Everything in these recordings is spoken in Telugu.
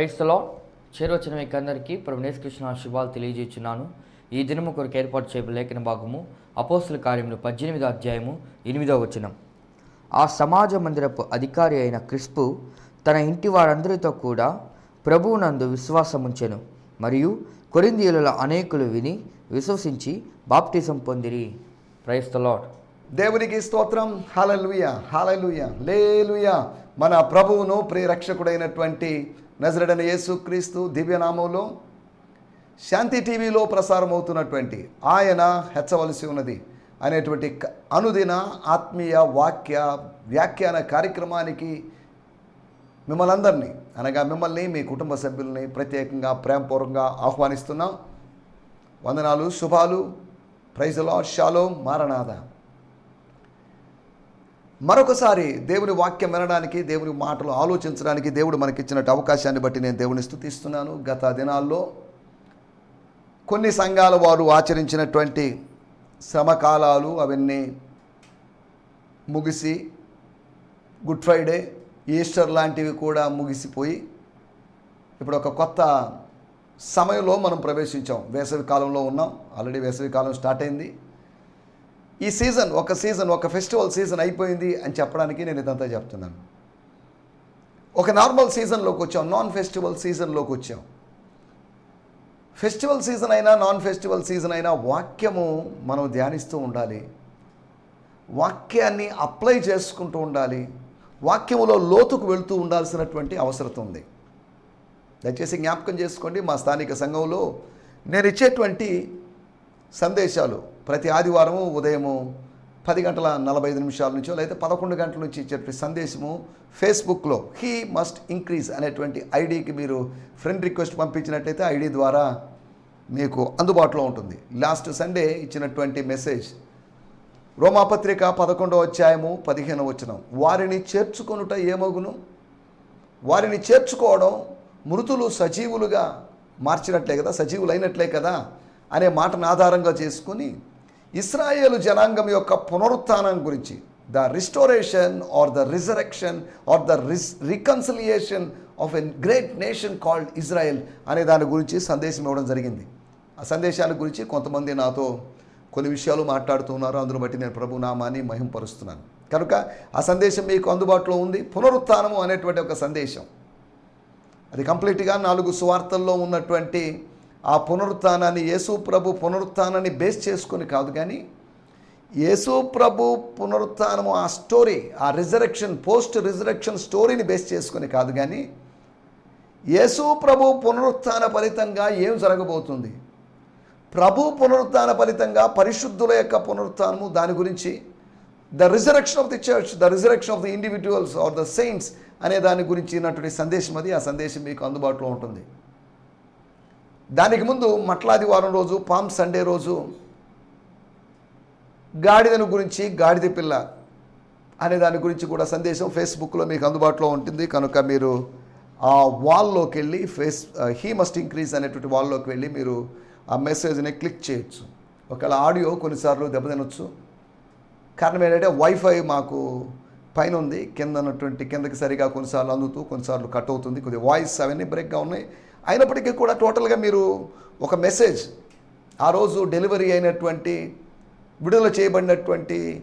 క్రైస్తలో చేరవచ్చిన మీకు అందరికీ ప్రభునేశ్ కృష్ణ శుభాలు తెలియజేస్తున్నాను ఈ దినము కొరకు ఏర్పాటు చేయబడిన లేఖన భాగము అపోస్తుల కార్యములు పద్దెనిమిదో అధ్యాయము ఎనిమిదో వచనం. ఆ సమాజ మందిరపు అధికారి అయిన క్రిస్పు తన ఇంటి వారందరితో కూడా ప్రభువునందు విశ్వాసముంచెను. మరియు కొరిందీయులలో అనేకులు విని విశ్వసించి బాప్టిజం పొందిరి. ప్రైస్ దేవునికి స్తోత్రం. హాలలుయ హాలలుయ లేలుయ మన ప్రభువును ప్రియరక్షకుడైనటువంటి నజరడన యేసుక్రీస్తు దివ్యనామంలో శాంతి టీవీలో ప్రసారం అవుతున్నటువంటి ఆయన హెచ్చవలసి ఉన్నది అనేటువంటి క- అనుదిన ఆత్మీయ వాక్య వ్యాఖ్యాన కార్యక్రమానికి మిమ్మల్ని అందరినీ అనగా మిమ్మల్ని మీ కుటుంబ సభ్యుల్ని ప్రత్యేకంగా ప్రేమపూర్వకంగా ఆహ్వానిస్తున్నాం. వందనాలు శుభాలు. ప్రైజలో షాలో. మారనాథ మరొకసారి దేవుని వాక్యం వినడానికి దేవుని మాటలు ఆలోచించడానికి దేవుడు మనకిచ్చినట్టు అవకాశాన్ని బట్టి నేను దేవుని స్థుతిస్తున్నాను. గత దినాల్లో కొన్ని సంఘాల వారు ఆచరించినటువంటి శ్రమకాలాలు అవన్నీ ముగిసి గుడ్ ఫ్రైడే ఈస్టర్ లాంటివి కూడా ముగిసిపోయి ఇప్పుడు ఒక కొత్త సమయంలో మనం ప్రవేశించాం. వేసవి కాలంలో ఉన్నాం. ఆల్రెడీ వేసవి కాలం స్టార్ట్ అయింది. ఈ సీజన్ ఒక సీజన్ ఒక ఫెస్టివల్ సీజన్ అయిపోయింది అని చెప్పడానికి నేను ఇదంతా చెప్తున్నాను. ఒక నార్మల్ సీజన్లోకి వచ్చాం నాన్ ఫెస్టివల్ సీజన్లోకి వచ్చాం. ఫెస్టివల్ సీజన్ అయినా నాన్ ఫెస్టివల్ సీజన్ అయినా వాక్యము మనం ధ్యానిస్తూ ఉండాలి. వాక్యాన్ని అప్లై చేసుకుంటూ ఉండాలి. వాక్యములో లోతుకు వెళుతూ ఉండాల్సినటువంటి అవసరం ఉంది. దయచేసి జ్ఞాపకం చేసుకోండి మా స్థానిక సంఘంలో నేను ఇచ్చేటువంటి సందేశాలు ప్రతి ఆదివారము ఉదయము పది గంటల నలభై ఐదు నిమిషాల నుంచో లేదా పదకొండు గంటల నుంచి చెప్పే సందేశము ఫేస్బుక్లో హీ మస్ట్ ఇంక్రీజ్ అనేటువంటి ఐడికి మీరు ఫ్రెండ్ రిక్వెస్ట్ పంపించినట్టయితే ఐడి ద్వారా మీకు అందుబాటులో ఉంటుంది. లాస్ట్ సండే ఇచ్చినటువంటి మెసేజ్. రోమాపత్రిక పదకొండవ అధ్యాయము పదిహేను వచనం. వారిని చేర్చుకొనుట ఏమగును? వారిని చేర్చుకోవడం మృతులు సజీవులుగా మార్చినట్లే కదా సజీవులైనట్లే కదా అనే మాటను ఆధారంగా చేసుకుని ఇస్రాయేలు జనాంగం యొక్క పునరుత్థానం గురించి. The restoration or the resurrection or the ris reconciliation of an great nation called Israel అనే దాని గురించి సందేశం ఇవ్వడం జరిగింది. ఆ సందేశాల గురించి కొంతమంది నాతో కొన్ని విషయాలు మాట్లాడుతున్నారు అందును బట్టి నేను ప్రభు నామాన్ని మహింపరుస్తున్నాను. కనుక ఆ సందేశం మీకు అందుబాటులో ఉంది. పునరుత్థానము అనేటువంటి ఒక సందేశం. అది కంప్లీట్గా నాలుగు సువార్తల్లో ఉన్నటువంటి ఆ పునరుత్థానాన్ని యేసు ప్రభు పునరుత్నాన్ని బేస్ చేసుకొని కాదు కానీ యేసు ప్రభు పునరుత్థానము ఆ స్టోరీ ఆ రిజరెక్షన్ పోస్ట్ రిజరెక్షన్ స్టోరీని బేస్ చేసుకొని కాదు కానీ యేసు ప్రభు పునరుత్థాన ఫలితంగా ఏం జరగబోతుంది? ప్రభు పునరుత్న ఫలితంగా పరిశుద్ధుల యొక్క పునరుత్నము దాని గురించి the resurrection of the church the resurrection of the individuals or the saints అనే దాని గురించి ఉన్నటువంటి సందేశం అది. ఆ సందేశం మీకు అందుబాటులో ఉంటుంది. దానికి ముందు మట్లాదివారం రోజు పామ్ సండే రోజు గాడిదను గురించి గాడిద పిల్ల అనే దాని గురించి కూడా సందేశం ఫేస్బుక్లో మీకు అందుబాటులో ఉంటుంది. కనుక మీరు ఆ వాల్లోకి వెళ్ళి ఫేస్ హీ మస్ట్ ఇంక్రీజ్ అనేటువంటి వాల్లోకి వెళ్ళి మీరు ఆ మెసేజ్ని క్లిక్ చేయొచ్చు. ఒకవేళ ఆడియో కొన్నిసార్లు దెబ్బతినొచ్చు. కారణం ఏంటంటే వైఫై మాకు పైన ఉంది. కింద ఉన్నటువంటి కిందకి సరిగా కొన్నిసార్లు అందుతూ కొన్నిసార్లు కట్ అవుతుంది. కొద్దిగా వాయిస్ అవన్నీ బ్రేక్గా ఉన్నాయి. అయినప్పటికీ కూడా టోటల్గా మీరు ఒక మెసేజ్ ఆ రోజు డెలివరీ అయినటువంటి విడుదల చేయబడినటువంటి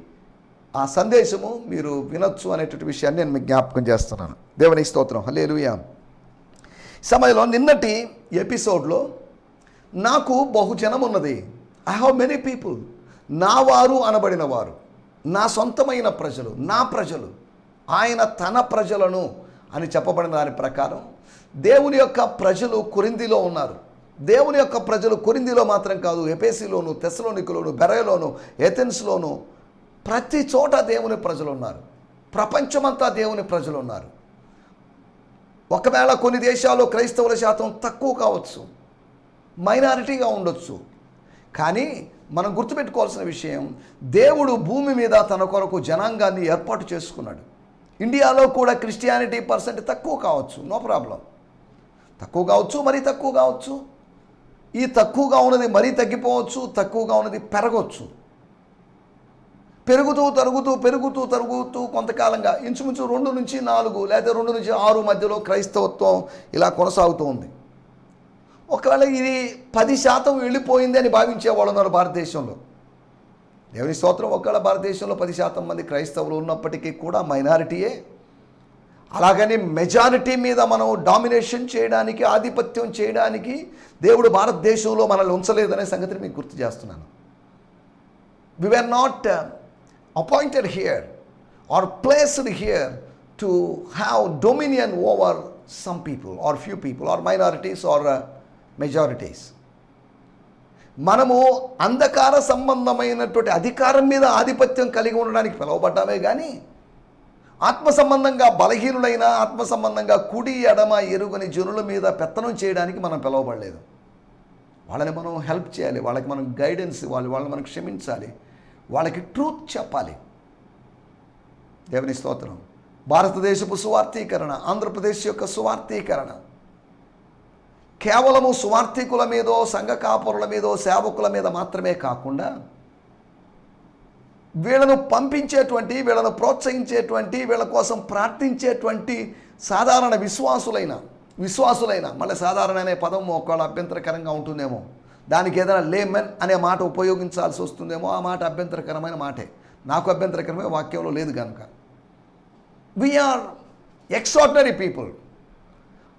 ఆ సందేశము మీరు వినొచ్చు అనేటువంటి విషయాన్ని నేను మీకు జ్ఞాపకం చేస్తున్నాను. దేవుని స్తోత్రం. హల్లెలూయా. సమయంలో నిన్నటి ఎపిసోడ్లో నాకు బహుజనం ఉన్నది. ఐ హ్యావ్ మెనీ పీపుల్ నా వారు అనబడిన వారు. నా సొంతమైన ప్రజలు నా ప్రజలు. ఆయన తన ప్రజలను అని చెప్పబడిన దాని ప్రకారం దేవుని యొక్క ప్రజలు కొరిందిలో ఉన్నారు. దేవుని యొక్క ప్రజలు కొరిందిలో మాత్రం కాదు ఎపేసిలోను తెసలోనికులోను బెరయలోను ఎథెన్స్లోను ప్రతి చోట దేవుని ప్రజలు ఉన్నారు. ప్రపంచమంతా దేవుని ప్రజలు ఉన్నారు. ఒకవేళ కొన్ని దేశాల్లో క్రైస్తవుల శాతం తక్కువ కావచ్చు మైనారిటీగా ఉండొచ్చు. కానీ మనం గుర్తుపెట్టుకోవాల్సిన విషయం దేవుడు భూమి మీద తన కొరకు జనాంగాన్ని ఏర్పాటు చేసుకున్నాడు. ఇండియాలో కూడా క్రిస్టియానిటీ పర్సెంట్ తక్కువ కావచ్చు నో ప్రాబ్లం. తక్కువ కావచ్చు మరీ తక్కువ కావచ్చు ఈ తక్కువగా ఉన్నది మరీ తగ్గిపోవచ్చు తక్కువగా ఉన్నది పెరగవచ్చు పెరుగుతూ తరుగుతూ పెరుగుతూ తరుగుతూ కొంతకాలంగా ఇంచుమించు రెండు నుంచి నాలుగు లేదా రెండు నుంచి ఆరు మధ్యలో క్రైస్తవత్వం ఇలా కొనసాగుతూ ఉంది. ఒకవేళ ఇది పది శాతం వెళ్ళిపోయింది అని భావించే వాళ్ళు ఉన్నారు భారతదేశంలో. దేవుని స్తోత్రం ఒకవేళ భారతదేశంలో పది శాతం మంది క్రైస్తవులు ఉన్నప్పటికీ కూడా మైనారిటీయే. అలాగని మెజారిటీ మీద మనం డామినేషన్ చేయడానికి ఆధిపత్యం చేయడానికి దేవుడు భారతదేశంలో మనల్ని ఉంచలేదనే సంగతిని మీకు గుర్తు చేస్తున్నాను. We are not appointed here or placed here to have dominion over some people or few people or minorities or majorities మనము అంధకార సంబంధమైనటువంటి అధికారం మీద ఆధిపత్యం కలిగి ఉండడానికి పిలువబడ్డామే కానీ ఆత్మ సంబంధంగా బలహీనులైన ఆత్మ సంబంధంగా కుడి ఎడమ ఎరుగని జనుల మీద పెత్తనం చేయడానికి మనం పిలవబడలేదు. వాళ్ళని మనం హెల్ప్ చేయాలి వాళ్ళకి మనం గైడెన్స్ ఇవ్వాలి వాళ్ళని మనం క్షమించాలి వాళ్ళకి ట్రూత్ చెప్పాలి. దేవుని స్తోత్రం. భారతదేశపు సువార్థీకరణ ఆంధ్రప్రదేశ్ యొక్క సువార్థీకరణ. కేవలము సువార్థికుల మీదో సంఘ కాపురుల మీదో సేవకుల మీద మాత్రమే కాకుండా వీళ్ళను పంపించేటువంటి వీళ్ళను ప్రోత్సహించేటువంటి వీళ్ళ కోసం ప్రార్థించేటువంటి సాధారణ విశ్వాసులైన విశ్వాసులైన మళ్ళీ సాధారణ అనే పదం ఒకవేళ అభ్యంతరకరంగా ఉంటుందేమో. దానికి ఏదైనా లేమెన్ అనే మాట ఉపయోగించాల్సి వస్తుందేమో ఆ మాట అభ్యంతరకరమైన మాటే. నాకు అభ్యంతరకరమైన వాక్యంలో లేదు కనుక. We are extraordinary people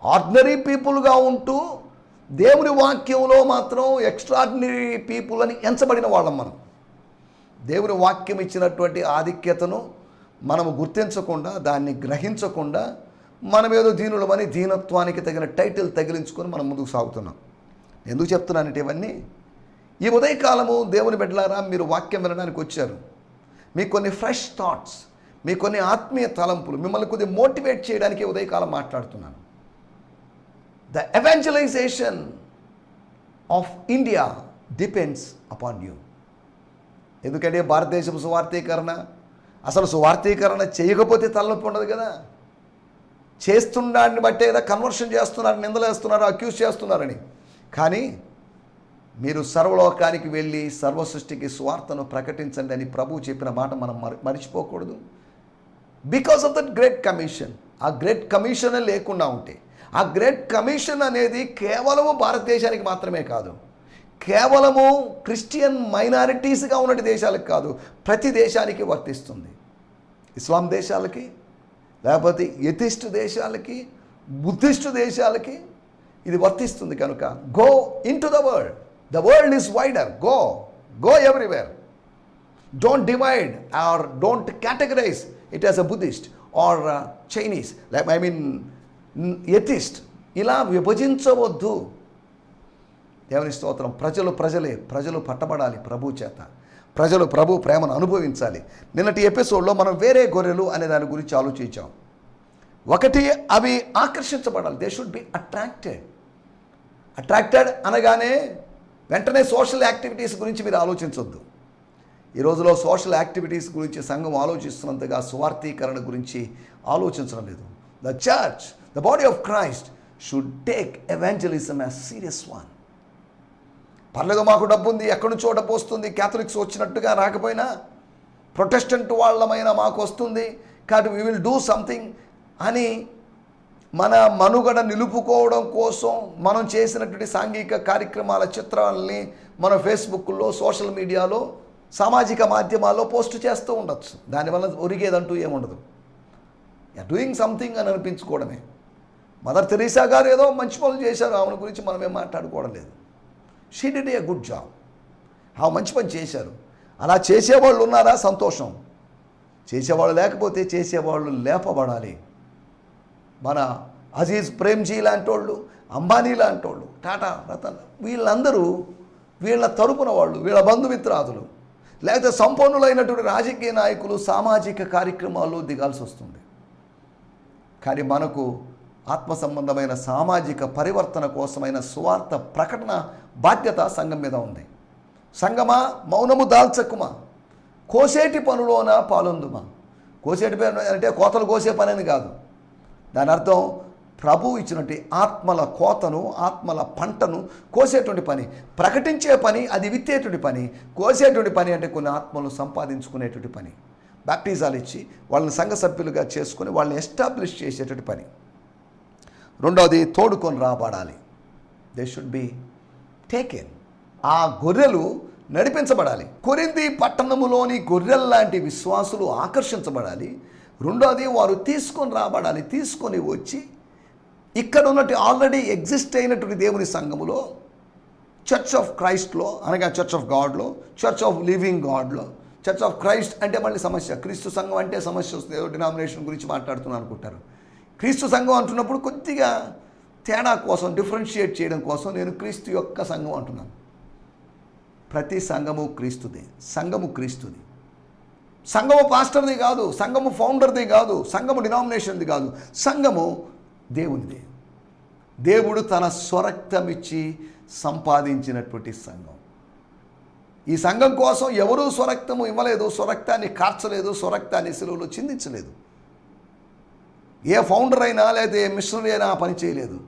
ordinary పీపుల్గా ఉంటూ దేవుని వాక్యంలో మాత్రం ఎక్స్ట్రాడినరీ పీపుల్ అని ఎంచబడిన వాళ్ళం మనం. దేవుని వాక్యం ఇచ్చినటువంటి ఆధిక్యతను మనము గుర్తించకుండా దాన్ని గ్రహించకుండా మనం ఏదో దీనులమని దీనత్వానికి తగిన టైటిల్ తగిలించుకొని మనం ముందుకు సాగుతున్నాం. ఎందుకు చెప్తున్నానంటే ఇవన్నీ? ఈ ఉదయకాలము దేవుని బిడ్డలారా మీరు వాక్యం వినడానికి వచ్చారు. మీ కొన్ని ఫ్రెష్ థాట్స్ మీ కొన్ని ఆత్మీయ తలంపులు మిమ్మల్ని కొద్దిగా మోటివేట్ చేయడానికి ఉదయకాలం మాట్లాడుతున్నాను. The evangelization of India depends upon you ఎందుకంటే భారతదేశం సువార్థీకరణ అసలు సువార్థీకరణ చేయకపోతే తలనొప్పి ఉండదు కదా. చేస్తున్నాడిని బట్టే కదా కన్వర్షన్ చేస్తున్నారు నిందలేస్తున్నారు అక్యూజ్ చేస్తున్నారని. కానీ మీరు సర్వలోకానికి వెళ్ళి సర్వ సృష్టికి స్వార్థను ప్రకటించండి అని ప్రభు చెప్పిన మాట మనం మరిచిపోకూడదు మర్చిపోకూడదు. Because of that great commission ఆ గ్రేట్ కమిషన్ లేకుండా ఉంటే ఆ గ్రేట్ కమిషన్ అనేది కేవలము భారతదేశానికి మాత్రమే కాదు. కేవలము క్రిస్టియన్ మైనారిటీస్గా ఉన్న దేశాలకు కాదు ప్రతి దేశానికి వర్తిస్తుంది. ఇస్లాం దేశాలకి లేకపోతే ఎథిస్ట్ దేశాలకి బుద్ధిస్ట్ దేశాలకి ఇది వర్తిస్తుంది కనుక. Go into the world the world is wider go go everywhere don't divide or don't categorize it as a Buddhist or Chinese like I mean atheist ఇలా విభజించవద్దు. దేవుని స్తోత్రం. ప్రజలు ప్రజలే ప్రజలు పట్టబడాలి ప్రభు చేత. ప్రజలు ప్రభు ప్రేమను అనుభవించాలి. నిన్నటి ఎపిసోడ్లో మనం వేరే గొర్రెలు అనే దాని గురించి ఆలోచించాం. ఒకటి అవి ఆకర్షించబడాలి. They should be attracted attracted అనగానే వెంటనే సోషల్ యాక్టివిటీస్ గురించి మీరు ఆలోచించొద్దు. ఈ రోజులో సోషల్ యాక్టివిటీస్ గురించి సంఘం ఆలోచిస్తున్నంతగా స్వార్థీకరణ గురించి ఆలోచించడం లేదు. The church the body of Christ should take evangelism as serious one పర్లేదు మాకు డబ్బు ఉంది ఎక్కడి నుంచో డబ్బు వస్తుంది క్యాథలిక్స్ వచ్చినట్టుగా రాకపోయినా ప్రొటెస్టెంట్ వాళ్ళమైనా మాకు వస్తుంది కాబట్టి వీ విల్ డూ సంథింగ్ అని మన మనుగడ నిలుపుకోవడం కోసం మనం చేసినటువంటి సాంఘిక కార్యక్రమాల చిత్రాలని మన ఫేస్బుక్లో సోషల్ మీడియాలో సామాజిక మాధ్యమాల్లో పోస్ట్ చేస్తూ ఉండొచ్చు. దానివల్ల ఒరిగేదంటూ ఏముండదు. డూయింగ్ సంథింగ్ అని అనిపించుకోవడమే. మదర్ తెరీసా గారు ఏదో మంచి పనులు చేశారు ఆమె గురించి మనమేం మాట్లాడుకోవడం లేదు. She did a good job ఆ మంచి పని చేశారు. అలా చేసేవాళ్ళు ఉన్నారా? సంతోషం. చేసేవాళ్ళు లేకపోతే చేసేవాళ్ళు లేపబడాలి. మన అజీజ్ ప్రేమ్జీ లాంటి వాళ్ళు అంబానీ లాంటి వాళ్ళు టాటా రతన్ వీళ్ళందరూ వీళ్ళ తరపున వాళ్ళు వీళ్ళ బంధుమిత్రాదులు లేకపోతే సంపన్నులైనటువంటి రాజకీయ నాయకులు సామాజిక కార్యక్రమాల్లో దిగాల్సి వస్తుంది. కానీ మనకు ఆత్మ సంబంధమైన సామాజిక పరివర్తన కోసమైన సువార్త ప్రకటన బాధ్యత సంఘం మీద ఉంది. సంగమా మౌనము దాల్చకుమా? కోసేటి పనులోన పాలొందుమా? కోసేటి పని అంటే కోతలు కోసే పని అని కాదు. దాని అర్థం ప్రభు ఇచ్చినటువంటి ఆత్మల కోతను ఆత్మల పంటను కోసేటువంటి పని ప్రకటించే పని అది విత్తేటువంటి పని కోసేటువంటి పని అంటే కొన్ని ఆత్మలను సంపాదించుకునేటువంటి పని. బ్యాప్టిజాలు ఇచ్చి వాళ్ళని సంఘ సభ్యులుగా చేసుకొని వాళ్ళని ఎస్టాబ్లిష్ చేసేటువంటి పని. రెండవది తోడుకొని రాబడాలి. దే షుడ్ బి టేకెన్ ఆ గొర్రెలు నడిపించబడాలి. కొరింది పట్టణములోని గొర్రెల్లాంటి విశ్వాసులు ఆకర్షించబడాలి. రెండోది వారు తీసుకొని రాబడాలి. తీసుకొని వచ్చి ఇక్కడ ఉన్నట్టు ఆల్రెడీ ఎగ్జిస్ట్ అయినటువంటి దేవుని సంఘములో చర్చ్ ఆఫ్ క్రైస్ట్లో అనగా చర్చ్ ఆఫ్ గాడ్లో చర్చ్ ఆఫ్ లివింగ్ గాడ్లో చర్చ్ ఆఫ్ క్రైస్ట్ అంటే మళ్ళీ సమస్య. క్రీస్తు సంఘం అంటే సమస్య వస్తుంది. ఏదో డినామినేషన్ గురించి మాట్లాడుతున్నాను అనుకుంటారు. క్రీస్తు సంఘం అంటున్నప్పుడు కొద్దిగా తేడా కోసం డిఫరెన్షియేట్ చేయడం కోసం నేను క్రీస్తు యొక్క సంఘం అంటున్నాను. ప్రతి సంఘము క్రీస్తుదే. సంఘము క్రీస్తుది. సంఘము పాస్టర్ది కాదు సంఘము ఫౌండర్ది కాదు సంఘము డినామినేషన్ది కాదు. సంఘము దేవునిదే. దేవుడు తన స్వరక్తమిచ్చి సంపాదించినటువంటి సంఘం. ఈ సంఘం కోసం ఎవరూ స్వరక్తము ఇవ్వలేదు స్వరక్తాన్ని కార్చలేదు స్వరక్తాన్ని సెలవులో చిందించలేదు. ఏ ఫౌండర్ అయినా లేదా ఏ మిషనరీ అయినా పని చేయలేదు.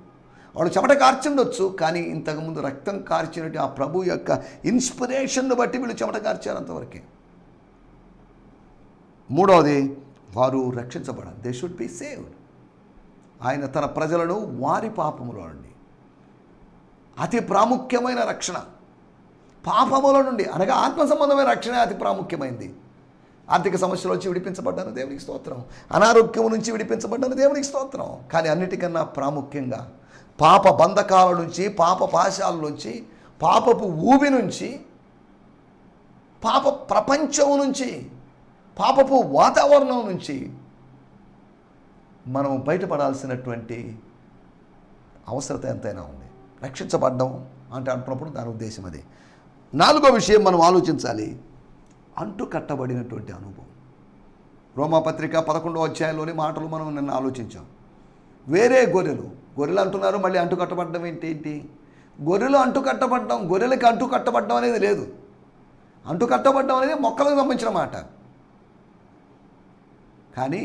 వాడు చెమట కార్చుండొచ్చు కానీ ఇంతకుముందు రక్తం కార్చినట్టు ఆ ప్రభు యొక్క ఇన్స్పిరేషన్ను బట్టి వీళ్ళు చెమట కార్చారు అంతవరకే. మూడవది వారు రక్షించబడాలి దే షుడ్ బి సేవ్డ్ ఆయన తన ప్రజలను వారి పాపములో నుండి అతి ప్రాముఖ్యమైన రక్షణ. పాపముల నుండి అనగా ఆత్మ సంబంధమైన రక్షణ అతి ప్రాముఖ్యమైంది. ఆర్థిక సమస్యల నుంచి విడిపించబడ్డాను దేవునికి స్తోత్రం. అనారోగ్యం నుంచి విడిపించబడ్డాను దేవునికి స్తోత్రం. కానీ అన్నిటికన్నా ప్రాముఖ్యంగా పాప బంధకాల నుంచి పాప పాశాల నుంచి పాపపు ఊబి నుంచి పాప ప్రపంచం నుంచి పాపపు వాతావరణం నుంచి మనం బయటపడాల్సినటువంటి అవసరత ఎంతైనా ఉంది. రక్షించబడ్డం అంటే అంటున్నప్పుడు దాని ఉద్దేశం అది. నాలుగో విషయం మనం ఆలోచించాలి. అంటు కట్టబడినటువంటి అనుభవం. రోమాపత్రిక పదకొండో అధ్యాయంలోని మాటలు మనం నిన్న ఆలోచించాం. వేరే గొర్రెలు గొర్రెలు అంటున్నారు మళ్ళీ అంటు కట్టబడడం ఏంటి ఏంటి? గొర్రెలు అంటు కట్టబడడం గొర్రెలకి అంటు కట్టబడడం అనేది లేదు. అంటు కట్టబడడం అనేది మొక్కలకు సంబంధించిన మాట. కానీ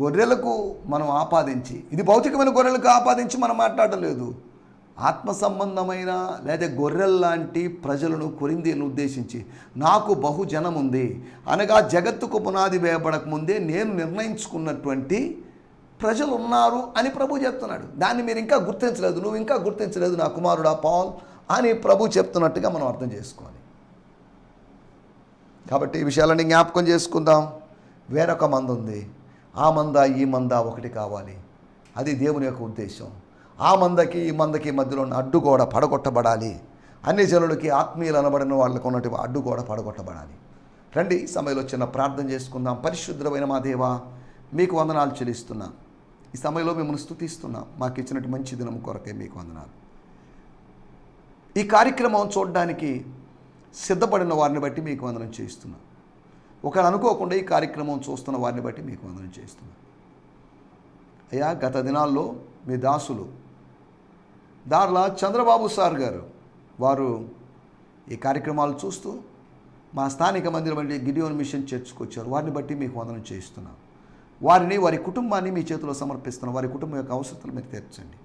గొర్రెలకు మనం ఆపాదించి ఇది భౌతికమైన గొర్రెలకు ఆపాదించి మనం మాట్లాడడం లేదు. ఆత్మ సంబంధమైన లేదా గొర్రెల్లాంటి ప్రజలను కొరిందీలను ఉద్దేశించి నాకు బహుజనం ఉంది అనగా జగత్తుకు పునాది వేయబడక ముందే నేను నిర్ణయించుకున్నటువంటి ప్రజలు ఉన్నారు అని ప్రభు చెప్తున్నాడు. దాన్ని మీరు ఇంకా గుర్తించలేదు. నువ్వు ఇంకా గుర్తించలేదు నా కుమారుడా పాల్ అని ప్రభు చెప్తున్నట్టుగా మనం అర్థం చేసుకోవాలి. కాబట్టి ఈ విషయాలన్నీ జ్ఞాపకం చేసుకుందాం. వేరొక మంద ఉంది. ఆ మంద ఈ మంద ఒకటి కావాలి. అది దేవుని యొక్క ఉద్దేశం. ఆ మందకి ఈ మందకి మధ్యలో ఉన్న అడ్డుగోడ పడగొట్టబడాలి. అన్ని జనులకి ఆత్మీయులు అనబడిన వాళ్ళకు ఉన్నటువంటి అడ్డుగోడ పడగొట్టబడాలి. రండి ఈ సమయంలో చిన్న ప్రార్థన చేసుకుందాం. పరిశుద్ధమైన మా దేవా మీకు వందనాలు చెల్లిస్తున్నాను ఈ సమయంలో మిమ్మల్ని స్థుతిస్తున్నాం మాకు ఇచ్చినట్టు మంచి దినం కొరకే మీకు వందనాలు. ఈ కార్యక్రమం చూడడానికి సిద్ధపడిన వారిని బట్టి మీకు వందనం చేస్తున్నాం ఒకరు అనుకోకుండా ఈ కార్యక్రమం చూస్తున్న వారిని బట్టి మీకు వందనం చేస్తున్నాం అయ్యా గత దినాల్లో మీ దాసులు దార్లా చంద్రబాబు సార్ గారు వారు ఈ కార్యక్రమాలు చూస్తూ మా స్థానిక మందిరం అంటే గిడియోన్ మిషన్ చర్చ్కి వచ్చారు వారిని బట్టి మీకు వందనం చేస్తున్నాం వారిని వారి కుటుంబాన్ని మీ చేతిలో సమర్పిస్తున్నాం వారి కుటుంబం యొక్క అవసరతలు మీరు తీర్చండి.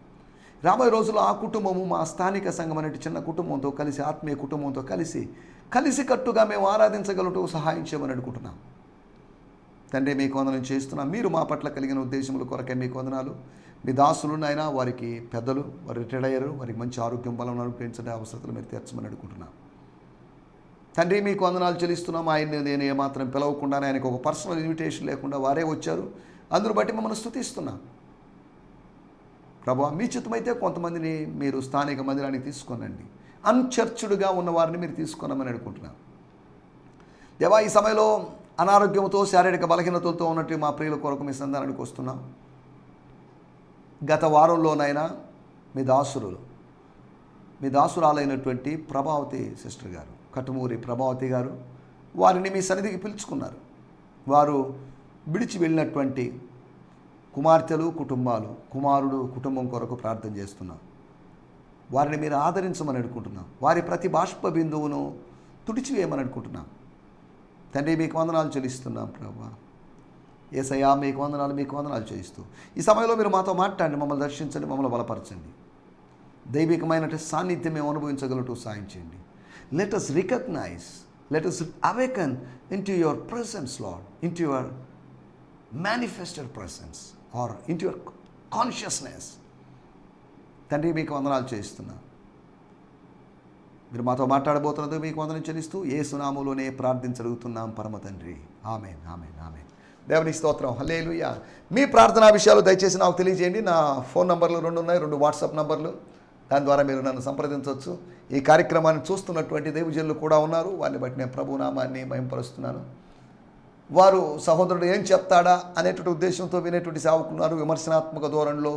రాబోయే రోజుల్లో ఆ కుటుంబము మా స్థానిక సంఘం అనేటి చిన్న కుటుంబంతో కలిసి ఆత్మీయ కుటుంబంతో కలిసి కలిసి కట్టుగా మేము ఆరాధించగలటూ సహాయం చేయమని అడుగుతున్నాం. తండ్రి మీకు కొందనం చేస్తున్నాం. మీరు మా పట్ల కలిగిన ఉద్దేశముల కొరకే మీకు కొందనాలు మీ దాసులు నాయన వారికి పెద్దలు వారు రిటైర్ అయ్యారు. వారికి మంచి ఆరోగ్యం బలం అనుగ్రహించడం అవసరతలు మీరు తీర్చమని అడుగుతున్నాం. తండ్రి మీకు వందనాలు చెల్లిస్తున్నాం. ఆయన్ని నేను ఏమాత్రం పిలవకుండానే ఆయనకు ఒక పర్సనల్ ఇన్విటేషన్ లేకుండా వారే వచ్చారు. అందును బట్టి మమ్మల్ని స్థుతిస్తున్నాం ప్రభా మీ చిత్తమైతే కొంతమందిని మీరు స్థానిక మందిరానికి తీసుకొనండి. అన్చర్చుడుగా ఉన్న వారిని మీరు తీసుకున్నామని అనుకుంటున్నాను దేవా ఈ సమయంలో అనారోగ్యంతో శారీరక బలహీనతలతో ఉన్నట్టు మా ప్రియుల కొరకు మీ సంధానానికి వస్తున్నాం. గత వారంలోనైనా మీ దాసురులు మీ దాసురాలైనటువంటి ప్రభావతి సిస్టర్ గారు కటుమూరి ప్రభావతి గారు వారిని మీ సన్నిధికి పిలుచుకున్నారు. వారు విడిచి వెళ్ళినటువంటి కుమార్తెలు కుటుంబాలు కుమారుడు కుటుంబం కొరకు ప్రార్థన చేస్తున్నాం వారిని మీరు ఆదరించమని అనుకుంటున్నాం. వారి ప్రతి బాష్ప బిందువును తుడిచివేయమని అనుకుంటున్నాం. తండ్రి మీకు వందనాలు చెల్లిస్తున్నాం ప్రభా. ఏసయ్యా మీకు వందనాలు మీకు వందనాలు చేయిస్తూ ఈ సమయంలో మీరు మాతో మాట్లాడండి మమ్మల్ని దర్శించండి మమ్మల్ని బలపరచండి. దైవికమైన సాన్నిధ్యం మేము అనుభవించగలటూ సాయం చేయండి. Let us recognize let us awaken into your presence lord into your manifested presence or into your consciousness తండ్రి మీకు వందనాలు చేయిస్తున్నా మీరు మాతో మాట్లాడబోతున్నది మీకు వందనం చెల్లిస్తూ ఏ సునాములోనే ప్రార్థించగలుగుతున్నాం పరమ తండ్రి. ఆమె ఆమె ఆమె దేవుని స్తోత్రం. హల్లేలుయ. మీ ప్రార్థనా విషయాలు దయచేసి నాకు తెలియజేయండి. నా ఫోన్ నంబర్లు రెండు ఉన్నాయి రెండు వాట్సాప్ నంబర్లు. దాని ద్వారా మీరు నన్ను సంప్రదించవచ్చు. ఈ కార్యక్రమాన్ని చూస్తున్నటువంటి దైవజనులు కూడా ఉన్నారు. వారిని బట్టి నేను ప్రభునామాన్ని మయంపరుస్తున్నాను వారు సహోదరుడు ఏం చెప్తాడా అనేటువంటి ఉద్దేశంతో వినేటువంటి సేవకున్నారు విమర్శనాత్మక ధోరణిలో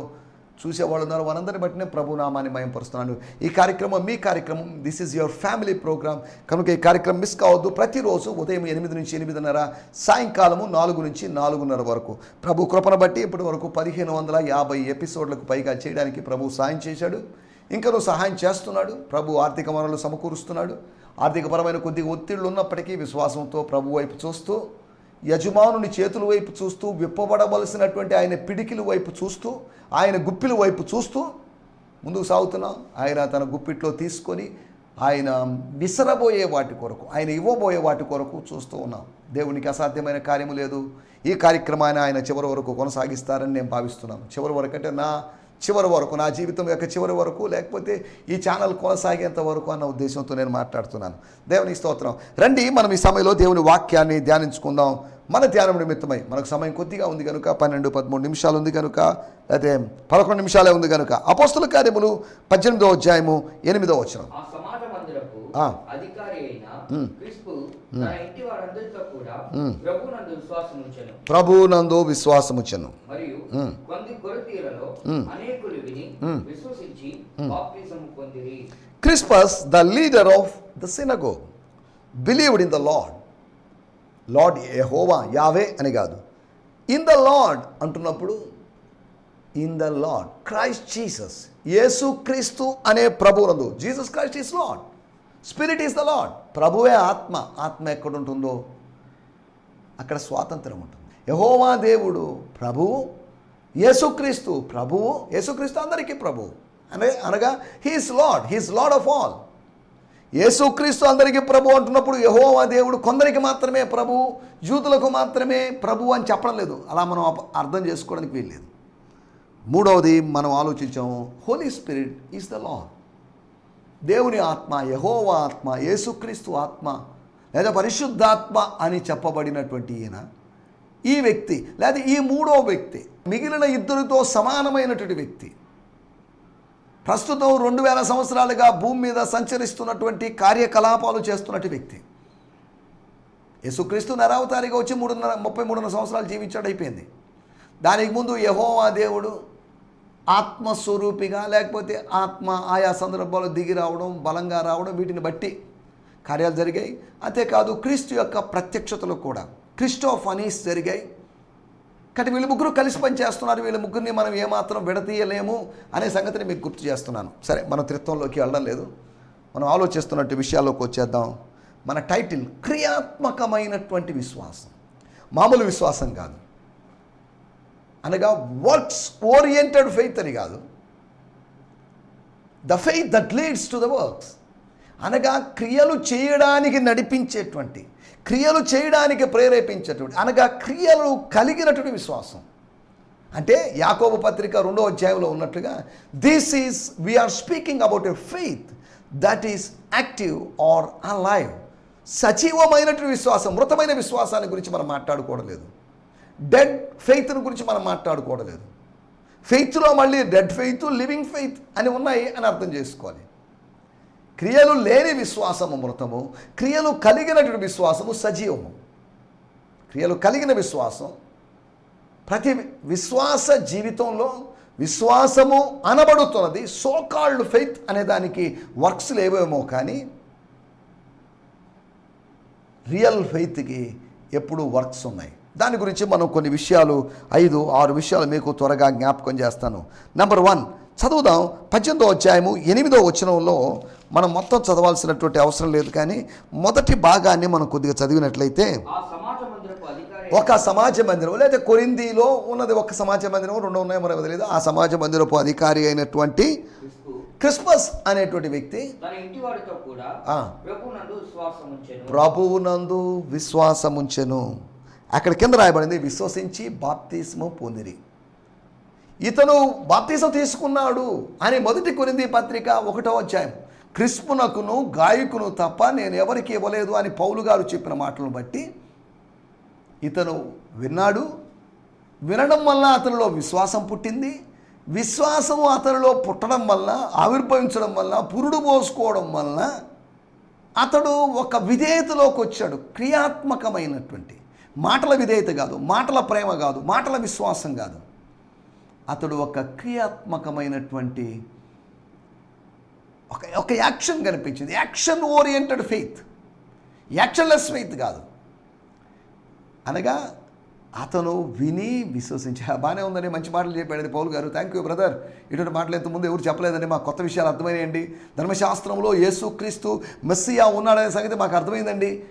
చూసేవాళ్ళు ఉన్నారు. వారందరిని బట్టి నేను ప్రభునామాన్ని మయంపరుస్తున్నాను ఈ కార్యక్రమం మీ కార్యక్రమం this is your family program కనుక ఈ కార్యక్రమం మిస్ కావద్దు. ప్రతిరోజు ఉదయం ఎనిమిది నుంచి ఎనిమిదిన్నర సాయంకాలము నాలుగు నుంచి నాలుగున్నర వరకు. ప్రభు కృపను బట్టి ఇప్పటి వరకు పదిహేను వందల యాభై ఎపిసోడ్లకు పైగా చేయడానికి ప్రభు సాయం చేశాడు. ఇంకనూ సహాయం చేస్తున్నాడు. ప్రభు ఆర్థిక వనరులు సమకూరుస్తున్నాడు. ఆర్థికపరమైన కొద్దిగా ఒత్తిళ్ళు ఉన్నప్పటికీ విశ్వాసంతో ప్రభు వైపు చూస్తూ యజమానుని చేతుల వైపు చూస్తూ విప్పబడవలసినటువంటి ఆయన పిడికిల వైపు చూస్తూ ఆయన గుప్పిల వైపు చూస్తూ ముందుకు సాగుతున్నాం. ఆయన తన గుప్పిట్లో తీసుకొని ఆయన విసరబోయే వాటి కొరకు ఆయన ఇవ్వబోయే వాటి కొరకు చూస్తూ ఉన్నాం. దేవునికి అసాధ్యమైన కార్యము లేదు. ఈ కార్యక్రమాన్ని ఆయన చివరి వరకు కొనసాగిస్తారని నేను భావిస్తున్నాను. చివరి వరకు అంటే నా చివరి వరకు నా జీవితం యొక్క చివరి వరకు లేకపోతే ఈ ఛానల్ కొనసాగేంత వరకు అన్న ఉద్దేశంతో నేను మాట్లాడుతున్నాను. దేవుని స్తోత్రం. రండి మనం ఈ సమయంలో దేవుని వాక్యాన్ని ధ్యానించుకుందాం. మన ధ్యానం నిమిత్తమై మనకు సమయం కొద్దిగా ఉంది కనుక పన్నెండు పదమూడు నిమిషాలు ఉంది కనుక అయితే పదకొండు నిమిషాలే ఉంది కనుక అపోస్తుల కార్యములు పద్దెనిమిదో అధ్యాయము ఎనిమిదో వచనం ఆ సమాజ మందిరపు ఆ. అధికారి అయిన ఉమ్. క్రిస్పు తన ఇంటి వారందరితో కూడా ఉమ్. ప్రభునందు విశ్వాసం ఉంచెను ప్రభునందు విశ్వాసముచ్చను మరియు ఉమ్. కొంది కొరతీలలో ఉమ్. అనేకులు విని ఉమ్. విశ్వసించి బాప్తిజం పొందిరి Crispus the leader of the synagogue believed in the lord lord యెహోవా యావే అని కాదు ఇన్ ద లార్డ్ అంటున్నప్పుడు in the lord Christ Jesus యేసు క్రీస్తు అనే ప్రభువునందు Jesus Christ is lord spirit is the lord ప్రభువే ఆత్మ. ఆత్మ ఎక్కడ ఉంటుందో? అక్కడ స్వాతంత్రం ఉంటుంది. యహోవా దేవుడు ప్రభువు యేసుక్రీస్తు ప్రభువు యేసుక్రీస్తు అందరికీ ప్రభువు. అనే అనగా he's lord he's lord of all యేసుక్రీస్తు అందరికీ ప్రభు అంటున్నప్పుడు యహోవా దేవుడు కొందరికి మాత్రమే ప్రభు యూతులకు మాత్రమే ప్రభు అని చెప్పడం లేదు. అలా మనం అర్థం చేసుకోవడానికి వీల్లేదు. మూడవది మనం ఆలోచించాము holy spirit is the lord దేవుని ఆత్మ యహోవా ఆత్మ యేసుక్రీస్తు ఆత్మ లేదా పరిశుద్ధాత్మ అని చెప్పబడినటువంటి ఈయన ఈ వ్యక్తి లేదా ఈ మూడో వ్యక్తి మిగిలిన ఇద్దరితో సమానమైనటువంటి వ్యక్తి ప్రస్తుతం రెండు వేల సంవత్సరాలుగా భూమి మీద సంచరిస్తున్నటువంటి కార్యకలాపాలు చేస్తున్నటువంటి వ్యక్తి. యేసుక్రీస్తు నరావతారిగా వచ్చి మూడున్నర ముప్పై మూడున్నర సంవత్సరాలు జీవించాడు అయిపోయింది. దానికి ముందు యహోవా దేవుడు ఆత్మస్వరూపిగా లేకపోతే ఆత్మ ఆయా సందర్భాల్లో దిగి రావడం బలంగా రావడం వీటిని బట్టి కార్యాలు జరిగాయి. అంతేకాదు క్రీస్తు యొక్క ప్రత్యక్షతలు కూడా క్రిస్టోఫ్ అనీస్ జరిగాయి. కానీ వీళ్ళు ముగ్గురు కలిసి పనిచేస్తున్నారు వీళ్ళ ముగ్గురిని మనం ఏమాత్రం విడతీయలేము అనే సంగతిని మీకు గుర్తు చేస్తున్నాను. సరే మనం త్రిత్వంలోకి వెళ్ళడం లేదు. మనం ఆలోచిస్తున్నట్టు విషయాల్లోకి వచ్చేద్దాం. మన టైటిల్ క్రియాత్మకమైనటువంటి విశ్వాసం. మామూలు విశ్వాసం కాదు. అనగా వర్క్స్ ఓరియంటెడ్ ఫెయిత్ అని కాదు. The faith that leads to the works అనగా క్రియలు చేయడానికి నడిపించేటువంటి క్రియలు చేయడానికి ప్రేరేపించేటువంటి అనగా క్రియలు కలిగినటువంటి విశ్వాసం. అంటే యాకోబు పత్రిక రెండో అధ్యాయంలో ఉన్నట్లుగా this is we are speaking about a faith that is active or alive సజీవమైనటువంటి విశ్వాసం మృతమైన విశ్వాసాన్ని గురించి మనం మాట్లాడుకోవడం లేదు. డెడ్ ఫెయిత్ని గురించి మనం మాట్లాడుకోవడం లేదు. ఫెయిత్లో మళ్ళీ డెడ్ ఫెయిత్ లివింగ్ ఫెయిత్ అని ఉన్నాయి అని అర్థం చేసుకోవాలి. క్రియలు లేని విశ్వాసము మృతము క్రియలు కలిగినటువంటి విశ్వాసము సజీవము. క్రియలు కలిగిన విశ్వాసం ప్రతి విశ్వాస జీవితంలో విశ్వాసము అనబడుతున్నది సోకాల్డ్ ఫెయిత్ అనే దానికి వర్క్స్ లేవేమో కానీ రియల్ ఫెయిత్కి ఎప్పుడూ వర్క్స్ ఉన్నాయి. దాని గురించి మనం కొన్ని విషయాలు ఐదు ఆరు విషయాలు మీకు త్వరగా జ్ఞాపకం చేస్తాను. నెంబర్ వన్ చదువుదాం. పద్దెనిమిదో అధ్యాయము ఎనిమిదో వచనంలో మనం మొత్తం చదవాల్సినటువంటి అవసరం లేదు కానీ మొదటి భాగాన్ని మనం కొద్దిగా చదివినట్లయితే ఒక సమాజ మందిరం లేదా కొరిందీలో ఉన్నది ఒక సమాజ మందిరం రెండు ఉన్నాయో మనకు తెలియదు. ఆ సమాజ మందిరపు అధికారి అయినటువంటి క్రిస్మస్ అనేటువంటి వ్యక్తి ప్రభువునందు విశ్వాసముంచెను. అక్కడ కింద రాయబడింది విశ్వసించి బాప్తిస్మం పొందిరి. ఇతను బాప్తిసం తీసుకున్నాడు అని మొదటి కొరింది పత్రిక ఒకటో అధ్యాయం. క్రిస్పునకును గాయకును తప్ప నేను ఎవరికి ఇవ్వలేదు అని పౌలు గారు చెప్పిన మాటలను బట్టి ఇతను విన్నాడు. వినడం వల్ల అతనిలో విశ్వాసం పుట్టింది. విశ్వాసము అతనిలో పుట్టడం వల్ల ఆవిర్భవించడం వల్ల పురుడు పోసుకోవడం వల్ల అతడు ఒక విధేయతలోకి వచ్చాడు క్రియాత్మకమైనటువంటి. మాటల విధేయత కాదు మాటల ప్రేమ కాదు మాటల విశ్వాసం కాదు. అతడు ఒక క్రియాత్మకమైనటువంటి ఒక ఒక యాక్షన్ కనిపించింది. Action oriented faith. Actionless faith కాదు. అనగా అతను విని విశ్వసించి బాగానే ఉందని మంచి మాటలు చెప్పాడు పౌల్ గారు. థ్యాంక్ యూ బ్రదర్ ఇటువంటి మాటలు ఇంతకుముందు ఎవరు చెప్పలేదండి. మాకు కొత్త విషయాలు అర్థమైనాయండి ధర్మశాస్త్రంలో యేసుక్రీస్తు మెస్సియా ఉన్నాడనే సంగతి మాకు అర్థమైందండి.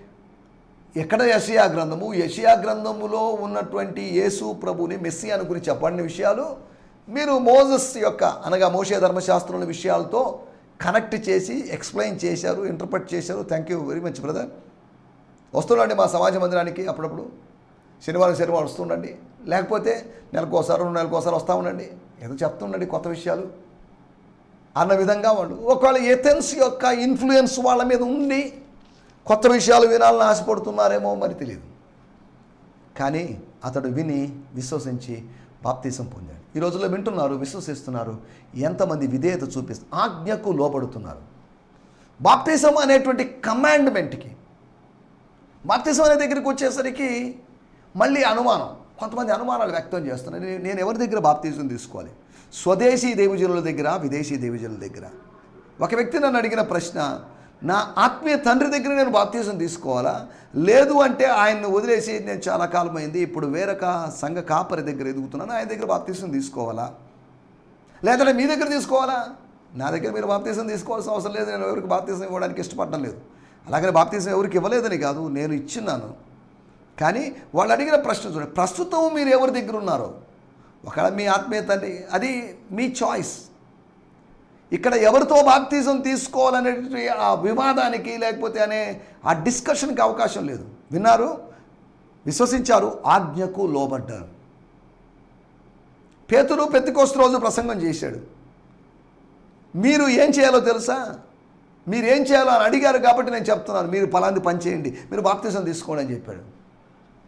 ఎక్కడ యషియా గ్రంథము? యషియా గ్రంథములో ఉన్నటువంటి యేసు ప్రభుని మెస్సియాను గురించి చెప్పబడిన విషయాలు మీరు మోజస్ యొక్క అనగా మోషే ధర్మశాస్త్రంలో విషయాలతో కనెక్ట్ చేసి ఎక్స్ప్లెయిన్ చేశారు ఇంటర్ప్రెట్ చేశారు. Thank you very much brother వస్తుండండి మా సమాజ మందిరానికి అప్పుడప్పుడు. శనివారం శనివారం వస్తుండండి. లేకపోతే నెలకోసారి రెండు నెలకోసారి వస్తూ ఉండండి. ఏదో చెప్తుండండి కొత్త విషయాలు. అన్న విధంగా వాళ్ళు. ఒకవేళ ఎథెన్స్ యొక్క ఇన్ఫ్లుయెన్స్ వాళ్ళ మీద ఉండి కొత్త విషయాలు వినాలని ఆశపడుతున్నారేమో మరి తెలియదు కానీ అతడు విని విశ్వసించి బాప్తీసం పొందాడు. ఈ రోజుల్లో వింటున్నారు విశ్వసిస్తున్నారు ఎంతమంది విధేయత చూపిస్తారు ఆజ్ఞకు లోపడుతున్నారు బాప్తీసం అనేటువంటి కమాండ్మెంట్కి బాప్తీసం అనే దగ్గరికి వచ్చేసరికి మళ్ళీ అనుమానం కొంతమంది అనుమానాలు వ్యక్తం చేస్తున్నారు. నేను- ఎవరి దగ్గర బాప్తీసం తీసుకోవాలి? స్వదేశీ దేవజనుల దగ్గర విదేశీ దేవజనుల దగ్గర? ఒక వ్యక్తి నన్ను అడిగిన ప్రశ్న నా ఆత్మీయ తండ్రి దగ్గర నేను బాప్తీసం తీసుకోవాలా? లేదు అంటే ఆయన్ని వదిలేసి నేను చాలా కాలం అయింది ఇప్పుడు వేరొక సంఘ కాపరి దగ్గర ఎదుగుతున్నాను ఆయన దగ్గర బాప్తీసం తీసుకోవాలా? లేదంటే మీ దగ్గర తీసుకోవాలా? నా దగ్గర మీరు బాప్తీసం తీసుకోవాల్సిన అవసరం లేదు నేను ఎవరికి బాప్తీసం ఇవ్వడానికి ఇష్టపడడం లేదు. అలాగే బాప్తీసం ఎవరికి ఇవ్వలేదని కాదు నేను ఇచ్చిన్నాను. కానీ వాళ్ళు అడిగిన ప్రశ్న చూడండి ప్రస్తుతం మీరు ఎవరి దగ్గర ఉన్నారో? ఒకవేళ మీ ఆత్మీయ తండ్రి అది మీ చాయిస్. ఇక్కడ ఎవరితో బాప్తిజం తీసుకోవాలనే ఆ వివాదానికి లేకపోతే అనే ఆ డిస్కషన్కి అవకాశం లేదు. విన్నారు? విశ్వసించారు? ఆజ్ఞకు లోబడ్డారు. పేతురు పెత్తికోస్తు రోజు ప్రసంగం చేశాడు. మీరు ఏం చేయాలో తెలుసా? మీరు ఏం చేయాలో అని అడిగారు కాబట్టి నేను చెప్తున్నాను. మీరు పలాంది పని చేయండి. మీరు బాప్తిజం తీసుకోండి అని చెప్పాడు.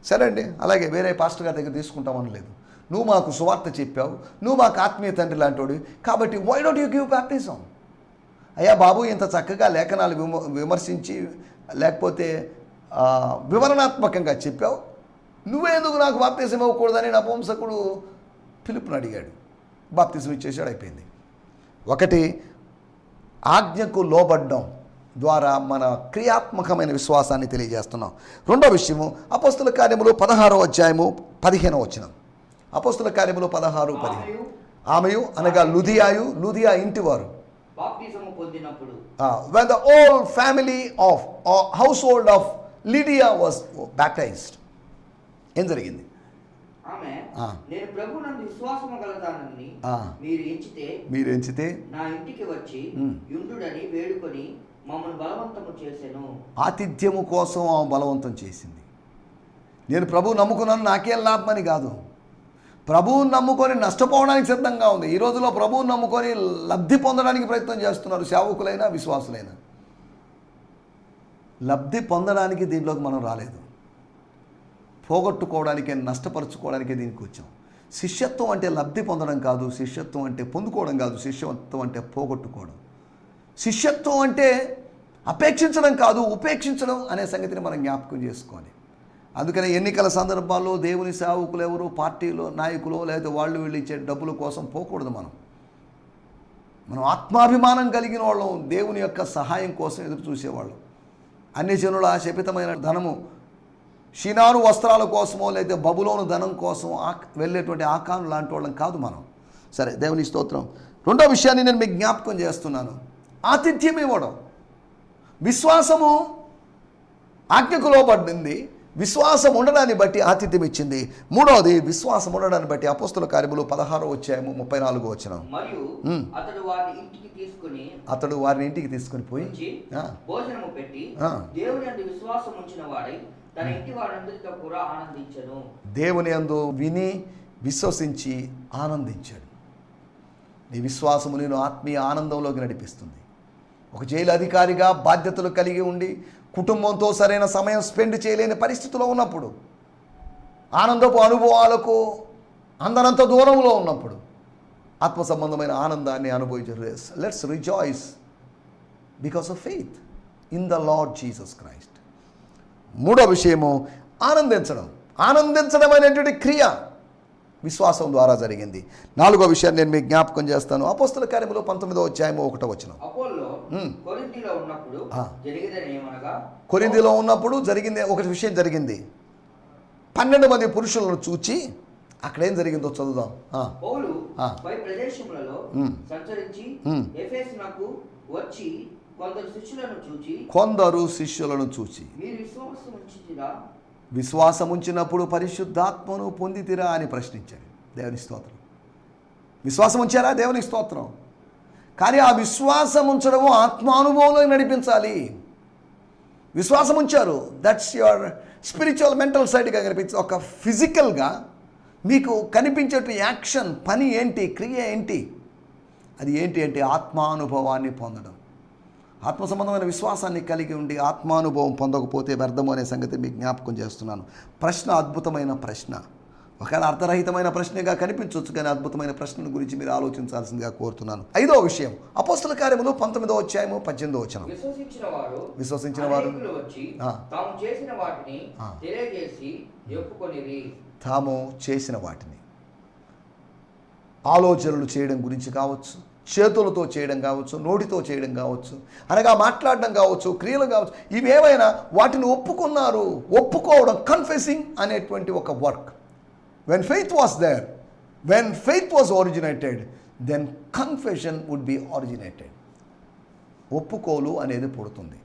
సరే అండి. అలాగే వేరే పాస్టర్ గారి దగ్గర తీసుకుంటామని లేదు నువ్వు మాకు సువార్త చెప్పావు నువ్వు మాకు ఆత్మీయ తండ్రి లాంటోడు కాబట్టి why don't you give baptism అయ్యా బాబు ఇంత చక్కగా లేఖనాలు విమ విమర్శించి లేకపోతే వివరణాత్మకంగా చెప్పావు. నువ్వేందుకు నాకు బాప్తిజం ఇవ్వకూడదని నపుంసకుడు పిలుపుని అడిగాడు. బాప్తిజం ఇచ్చేసాడు అయిపోయింది. ఒకటి ఆజ్ఞకు లోబడ్డం ద్వారా మన క్రియాత్మకమైన విశ్వాసాన్ని తెలియజేస్తున్నాం. రెండో విషయము అపస్తుల కార్యములు పదహారో అధ్యాయము పదిహేనో వచ్చినాం అపస్తుల కార్యములు పదహారు పదిహేను. ఆమెయు అనగా లుధియాయు లుధియా ఇంటివారు. When the whole family of household of Lydia was baptized ఏం జరిగింది. మీరు ఎంచితే నా ఇంటికి వచ్చి వేడుకొని మమ్మల్ని బలవంతము చేసెను. ఆతిథ్యము కోసం ఆమె బలవంతం చేసింది. నేను ప్రభువు నమ్ముకున్నాను నాకేం లాభమని కాదు. ప్రభువుని నమ్ముకొని నష్టపోవడానికి సిద్ధంగా ఉంది. ఈ రోజులో ప్రభువుని నమ్ముకొని లబ్ధి పొందడానికి ప్రయత్నం చేస్తున్నారు సేవకులైనా విశ్వాసులైనా. లబ్ధి పొందడానికి దీంట్లోకి మనం రాలేదు. పోగొట్టుకోవడానికి నష్టపరుచుకోవడానికి దీనికి వచ్చాం. శిష్యత్వం అంటే లబ్ధి పొందడం కాదు శిష్యత్వం అంటే పొందుకోవడం కాదు శిష్యత్వం అంటే పోగొట్టుకోవడం. శిష్యత్వం అంటే అపేక్షించడం కాదు ఉపేక్షించడం అనే సంగతిని మనం జ్ఞాపకం చేసుకోవాలి. అందుకని ఎన్నికల సందర్భాల్లో దేవుని సేవకులు ఎవరు? పార్టీలో నాయకులు లేకపోతే వాళ్ళు వీళ్ళు ఇచ్చే డబ్బుల కోసం పోకూడదు మనం. మనం ఆత్మాభిమానం కలిగిన వాళ్ళం దేవుని యొక్క సహాయం కోసం ఎదురు చూసేవాళ్ళం. అన్ని జనుల శపితమైన ధనము షినారు వస్త్రాల కోసమో లేదా బబులోను ధనం కోసం ఆ వెళ్ళేటువంటి ఆకాను లాంటి వాళ్ళం కాదు మనం. సరే దేవుని స్తోత్రం. రెండో విషయాన్ని నేను మీకు జ్ఞాపకం చేస్తున్నాను. ఆతిథ్యం ఇవ్వడం. విశ్వాసము ఆజ్ఞకు లోబడింది. విశ్వాసం ఉండడాన్ని బట్టి ఆతిథ్యం ఇచ్చింది. మూడవది విశ్వాసం ఉండడాన్ని బట్టి అపోస్తుల కార్యములు పదహారో వచ్చాము ముప్పై నాలుగో వచ్చిన అతడు వారిని ఇంటికి తీసుకుని పోయి భోజనము పెట్టి. దేవుని అందు విశ్వాసం ఉంచిన వాడై తన ఇంటి వారందరితో కూడా ఆనందించను. దేవుని అందు విని విశ్వసించి ఆనందించాడు. నీ విశ్వాసము నేను ఆత్మీయ ఆనందంలోకి నడిపిస్తుంది. ఒక జైలు అధికారిగా బాధ్యతలు కలిగి ఉండి కుటుంబంతో సరైన సమయం స్పెండ్ చేయలేని పరిస్థితిలో ఉన్నప్పుడు ఆనందపు అనుభవాలకు అందనంత దూరంలో ఉన్నప్పుడు ఆత్మ సంబంధమైన ఆనందాన్ని అనుభవించలేస్ let's rejoice because of faith in the Lord Jesus Christ మూడో విషయము ఆనందించడం. ఆనందించడం అనేటువంటి క్రియ విశ్వాసం ద్వారా జరిగింది. నాలుగో విషయాన్ని నేను మీకు జ్ఞాపకం చేస్తాను. అపోస్తుల కార్యములో పంతొమ్మిదో అధ్యాయము ఒకటో వచ్చిన అపోల్లో మ్మ్. కొరింథీలో ఉన్నప్పుడు కొరిందిలో జరిగింది ఒక విషయం జరిగింది. పన్నెండు మంది పురుషులను చూచి అక్కడ ఏం జరిగిందో చదువుదాం. ఆ, పౌలు ఆ. పై ప్రదేశములలో మ్మ్. సంచరించి మ్మ్. ఎఫెసునకు వచ్చి కొందరు శిష్యులను చూచి కొందరు శిష్యులను చూచి మీరు విశ్వాసం ఉంచితిరా విశ్వాసం ఉంచినప్పుడు పరిశుద్ధాత్మను పొందితిరా అని ప్రశ్నించాడు దేవుని స్తోత్రం. విశ్వాసం ఉంచారా దేవుని స్తోత్రం. కానీ ఆ విశ్వాసం ఉంచడము ఆత్మానుభవంలో నడిపించాలి. విశ్వాసం ఉంచారు. దట్స్ యువర్ స్పిరిచువల్ మెంటల్ సైడ్గా కనిపించి ఒక ఫిజికల్గా మీకు కనిపించేటు యాక్షన్ పని ఏంటి క్రియ ఏంటి? అది ఏంటి అంటే ఆత్మానుభవాన్ని పొందడం. ఆత్మ సంబంధమైన విశ్వాసాన్ని కలిగి ఉండి ఆత్మానుభవం పొందకపోతే వ్యర్థము అనే సంగతి మీకు జ్ఞాపకం చేస్తున్నాను. ప్రశ్న అద్భుతమైన ప్రశ్న. ఒకవేళ అర్థరహితమైన ప్రశ్నగా కనిపించవచ్చు కానీ అద్భుతమైన ప్రశ్న గురించి మీరు ఆలోచించాల్సిందిగా కోరుతున్నాను. ఐదో విషయం అపోస్తుల కార్యములు పంతొమ్మిదో అధ్యాయము పద్దెనిమిదో వచనం. విశ్వసించిన వారు. తాము చేసిన వాటిని ఆలోచనలు చేయడం గురించి కావచ్చు చేతులతో చేయడం కావచ్చు నోటితో చేయడం కావచ్చు అనగా మాట్లాడడం కావచ్చు క్రియలు కావచ్చు ఇవేవైనా వాటిని ఒప్పుకున్నారు ఒప్పుకోవడం కన్ఫెసింగ్ అనేటువంటి ఒక work when faith was there when faith was originated then confession would be originated ఒప్పుకోలు అనేది పుడుతుంది.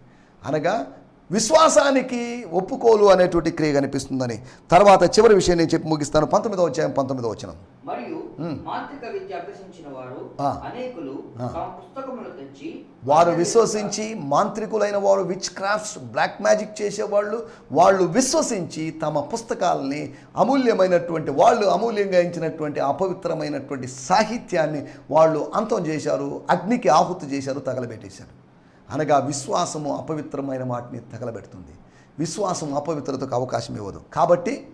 అనగా విశ్వాసానికి ఒప్పుకోలు అనేటువంటి క్రియ కనిపిస్తుందని. తర్వాత చివరి విషయం నేను చెప్పి ముగిస్తాను. పంతొమ్మిదో అధ్యాయం పంతొమ్మిదో వచ్చిన మరియు మాంత్రిక విద్య అభ్యసించిన వారు. అనేకులు పుస్తకములు తెచ్చి వారు విశ్వసించి మాంత్రికులైన వారు విచ్ క్రాఫ్ట్స్ బ్లాక్ మ్యాజిక్ చేసేవాళ్ళు వాళ్ళు విశ్వసించి తమ పుస్తకాలని అమూల్యమైనటువంటి వాళ్ళు అమూల్యంగా ఇచ్చినటువంటి అపవిత్రమైనటువంటి సాహిత్యాన్ని వాళ్ళు అంతం చేశారు అగ్నికి ఆహుతి చేశారు తగలబెట్టేశారు. అనగా విశ్వాసము అపవిత్రమైన వాటిని తగలబెడుతుంది. విశ్వాసం అపవిత్రతకు అవకాశం ఇవ్వదు. కాబట్టి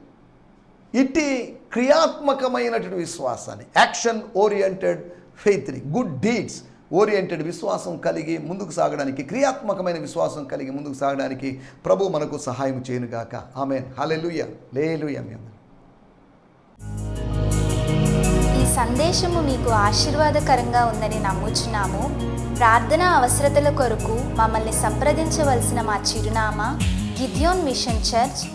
ఇట్టి క్రియాత్మకమైనటువంటి విశ్వాసాన్ని యాక్షన్ ఓరియంటెడ్ ఫెయిత్ని గుడ్ డీడ్స్ ఓరియంటెడ్ విశ్వాసం కలిగి ముందుకు సాగడానికి క్రియాత్మకమైన విశ్వాసం కలిగి ముందుకు సాగడానికి ప్రభు మనకు సహాయం చేయనుగాక ఆమె హలెలుయ లేలుయ ఈ సందేశము మీకు ఆశీర్వాదకరంగా ఉందని నమ్ముచున్నాము. ప్రార్థన అవసరతల కొరకు మమ్మల్ని సంప్రదించవలసిన మా చిరునామా గిద్యోన్ మిషన్ చర్చ్